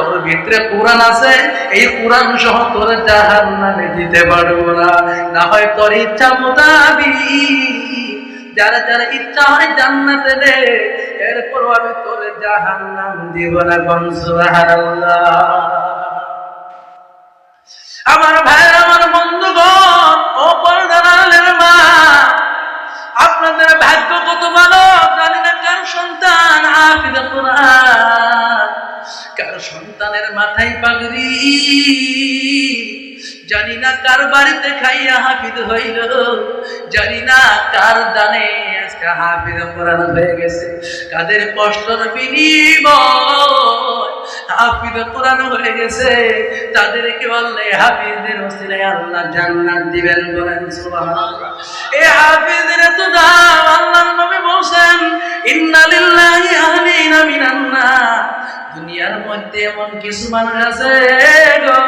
তোর ভিতরে কোরআন আছে, এই কোরআন সহ তোর জাহান নামে দিতে পারব না। না হয় তোর ইচ্ছা মোতাবিক। যারা যারা ইচ্ছা হয় জান্নাতে দে। এরপর আমি তোর জাহান নাম দিব না গনসুবহানাল্লাহ আমার ভাই কার সন্তানের মাথায় পাগড়ি? জানি না কার বাড়িতে খাইয়া হাফিজ হইল। জানি না কার দানে আজকে কোরআন হয়ে গেছে। কাদের কষ্টর বিনিময় কোরআন হয়ে গেছে। তাদেরকে বললে, হাফিজদের আল্লাহ জান্নাত দিবেন বলেন এই হাফিজের তো দাম, আল্লাহর নবী বলেন ইন্না লিল্লাহি আহলিনা দুনিয়ার মধ্যে এমন কিছু মানুষ আছে গো,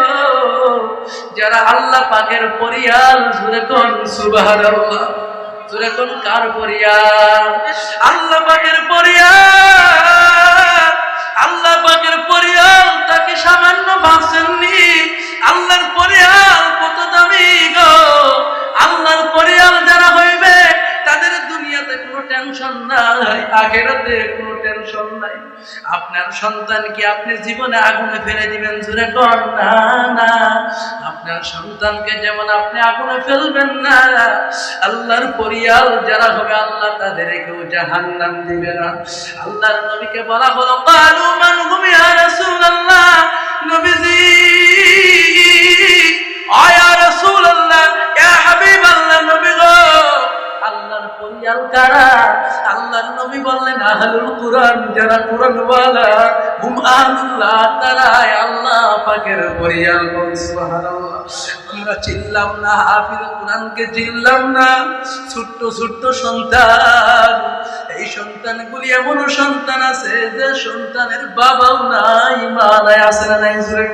যারা আল্লাহ পাকের পরিয়াল। জুড়ে কোন জুড়ে কোন কার পরিয়াল? আল্লাহ পাকের পরিয়াল, আল্লাহ পাকের পরিয়াল তাকে সামান্য ভাবছেননি। আল্লাহর পরিয়াল কত দামি গো, আল্লাহর পরিয়াল যারা হইবে, তাদের দুনিয়াতে কোনো টেনশন নাই, আখেরাতে কোনো আপনার সন্তানকে আপনি জীবনে আগুনে ফেলে দিবেন জুড়ে না আপনার সন্তানকে যেমন আপনি আগুনে ফেলবেন না, আল্লাহর পরিয়াল যারা হবে, আল্লাহ তাদেরকেও জাহান্নাম দিবে না। আল্লাহর নবীকে বলা হলো মান হুম আহলুল কোরআন, যারা কোরআন ওয়ালা হুম তারা আল্লাহ পাকের পরিয়াল বল, সুবহানাল্লাহ। আমরা চিনলাম না হাফিজ কোরআনকে চিনলাম না। ছোট্ট ছোট্ট সন্তান। এই সন্তানগুলি এমন সন্তান আছে যে সন্তানের বাবাও নাই, মা নাই, আছে না নাই জুড়ে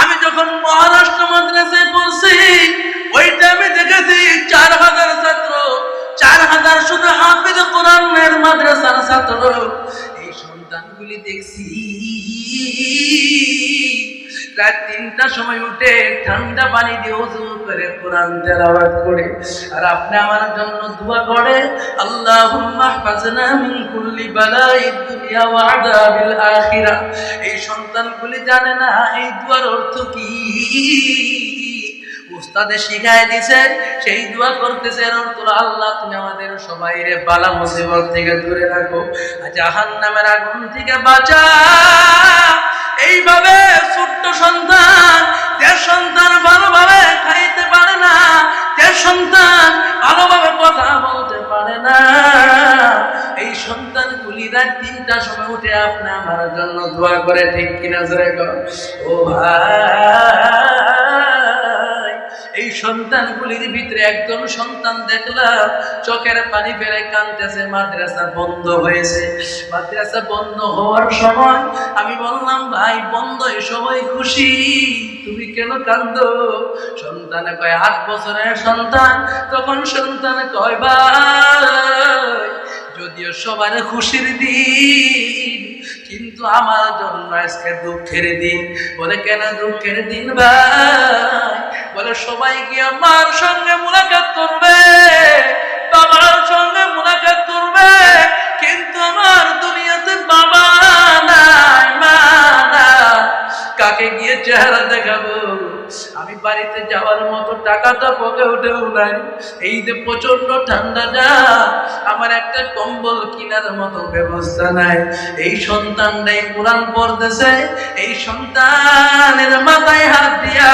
আমি যখন মহারাষ্ট্র মাদ্রাসায় পড়ছি, ওই টাইমে দেখেছি চার হাজার ছাত্র চার হাজার শুধু হাফিজ কোরআনের মাদ্রাসার ছাত্র এই সন্তানগুলি দেখছি। রাত তিনটার সময় উঠে ঠান্ডা পানি দিয়ে উজু করে কোরআন তেলাওয়াত করে। আর আপনি আমার জন্য দোয়া করে, আল্লাহুম্মা হাফাজনা মিন কুল্লি বালাইদ দুনিয়া ওয়া আযাবিল আখিরা। এই সন্তানগুলি জানে না, এই দুয়ার অর্থ কি? উস্তাদে শিখায় দিছে, সেই দোয়া করতেছে অর্থ আল্লাহ, তুমি আমাদের সবাই রে বালা মুসিবত থেকে দূরে রাখো জাহান নামের আগুন থেকে বাঁচা। এইভাবে ছোট্ট সন্তান, যে সন্তান ভালোভাবে খাইতে পারে না, যে সন্তান ভালোভাবে কথা বলতে পারে না, এই সন্তান গুলি রাত তিনটার সময় উঠে আপনি আমার জন্য দোয়া করে, ঠিক কিনা জোরে ও ভাই। এই সন্তানগুলির ভিতরে একজন সন্তান দেখলাম, চোখের পানি ফেলে কাঁদতেছে, মাদ্রাসা বন্ধ হয়েছে। মাদ্রাসা বন্ধ হওয়ার সময় আমি বললাম, ভাই বন্ধ এই সবাই খুশি। তুমি কেন কান্দ সন্তানে কয়, আট বছরের সন্তান। তখন সন্তান কয়, ভাই, যদিও সবার খুশির দিন, কিন্তু আমার জন্য আজকে দুঃখের দিন। বলে, কেন দুঃখের দিন ভাই? বলে সবাই কি আমার সঙ্গে মুলাকাত করবে? বাবার সঙ্গে মুলাকাত করবে? কিন্তু আমার দুনিয়াতে বাবা নাই, মা নাই। কাকে গিয়ে চেহারা দেখাবো? আমি বাড়িতে যাওয়ার মতো টাকাটা পকে উঠেও নাই। এই যে প্রচণ্ড ঠান্ডা যা আমার একটা কম্বল কেনার মতো ব্যবস্থা নাই। এই সন্তানটাই কোরআন পড়তেছে, এই সন্তানের মাথায় হাত দিয়া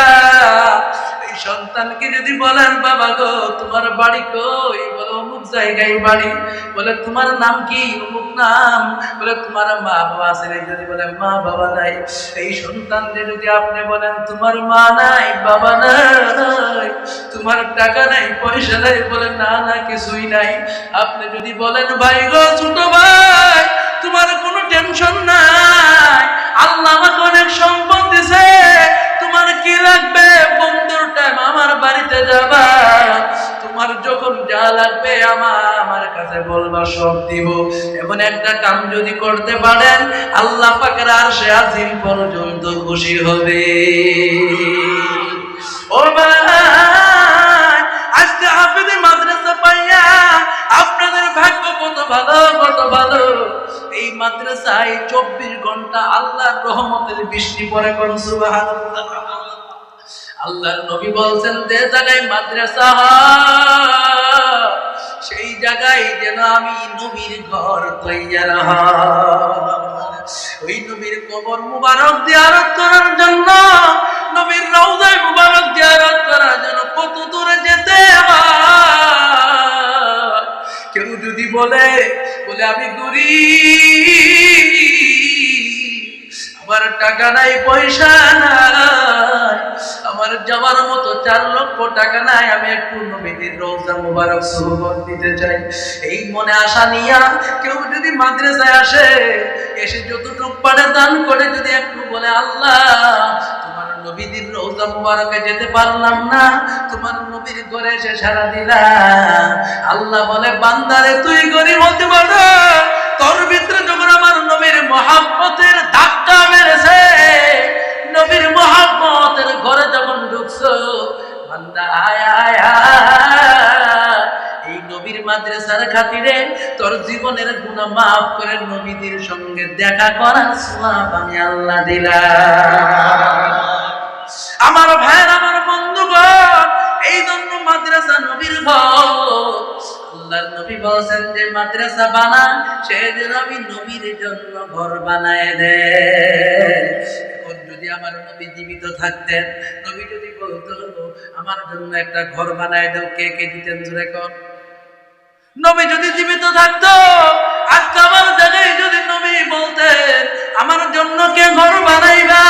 সন্তানকে যদি বলেন, বাবা গো, তোমার বাড়ি কই? বলে, অমুক জায়গায় বাড়ি। বলে, তোমার নাম কি? অমুক নাম। বলে, তোমার মা বাবা আছে যদি বলে মা বাবা নাই। এই সন্তানদের যদি আপনি বলেন, তোমার মা নাই, বাবা নাই। তোমার টাকা নাই, পয়সা নাই। বলে, না না, কিছুই নাই। আপনি যদি বলেন, ভাই গো, ছোট ভাই, তোমার কোনো টেনশন নাই। কাছে বলবা সব দিব। এমন একটা কাম যদি করতে পারেন, আল্লাহ পাকের আর আরশে আজিম পর্যন্ত খুশি হবে। ও আজকে মাদ্রাসা পাইয়া আপনাদের ভাগ্য কত ভালো কত ভালো। এই মাদ্রাসায় চব্বিশ ঘণ্টা আল্লাহর রহমতের বৃষ্টি পড়ে কোন নবী বলছেন, যে জায়গায় মাদ্রাসা সেই জায়গায় যেন আমি নবীর ঘর তৈয়ার। ওই নবীর কবর মুবারক জিয়ারত করার জন্য, নবীর রওজায় মুবারক জিয়ারত করার জন্য কত দূরে যেতে কেউ যদি বলে বলে আমি গরিব, আমার টাকা নাই, পয়সা নাই আমার যাওয়ার মতো চার লক্ষ টাকা নাই, আমি একটু নবীদের রোজা মুবারক সুবত দিতে চাই। এই মনে আশা নিয়া কেউ যদি মাদ্রাসায় আসে, এসে যতটুকু পারে দান করে যদি একটু বলে, আল্লাহ, তোমার নবীদের রোজা মুবারকে যেতে পারলাম না, তোমার নবীর ঘরে এসে সারা দিলাম আল্লাহ বলে, বান্দারে, তুই গরিব হতে পারো। তোর ভিতরে যখন আমার নবীর মহাব্বতের তোর জীবনের গুণা মাফ করে নবীদের সঙ্গে দেখা করার সওয়াব আমি আল্লাহ দিলাম। আমার ভাইয়ের, আমার বন্ধুগণ, এই জন্য মাদ্রাসা নবীর ঘর। আল্লাহর নবী বলছেন যে, মাদ্রাসা বানা। সে যেন আমি নবীর জন্য ঘর বানায় দে। এখন যদি আমার নবী জীবিত থাকতেন, নবী যদি বলতো, আমার জন্য একটা ঘর বানায় দাও, কে কে দিতেন জোরে কর নবী যদি জীবিত থাকতো, আজকে আমার জায়গায় যদি নবী বলতেন, আমার জন্য কে ঘর বানাইবা?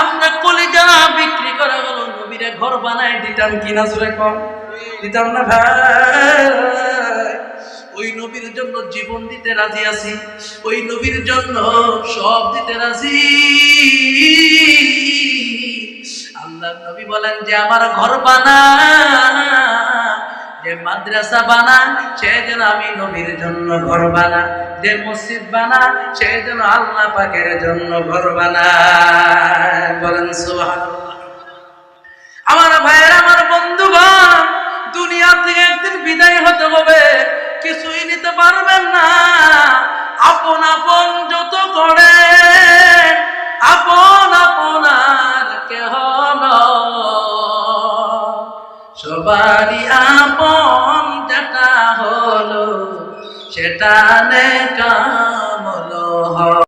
আমরা কলিজা বিক্রি করা হলো নবীরে ঘর বানাই দিতাম কিনা জোরে কম? দিতাম না ভাই? ওই নবীর জন্য জীবন দিতে রাজি আছি, ওই নবীর জন্য সব দিতে রাজি। আল্লাহ নবী বলেন যে, আমার ঘর বানা যে মাদ্রাসা বানা সে যেন আমি নবীর জন্য ঘর বানা যে মসজিদ বানা সে আল্লাহ পাকের জন্য ঘর বানা বলেন আমার ভাইয়ের, আমার বন্ধুগণ দুনিয়া থেকে একদিন বিদায় হতে হবে, কিছুই নিতে পারবেন না। আপন আপন যত করে, আপন আপনার কেহ। সবারই সেটা নে কামলো হয়।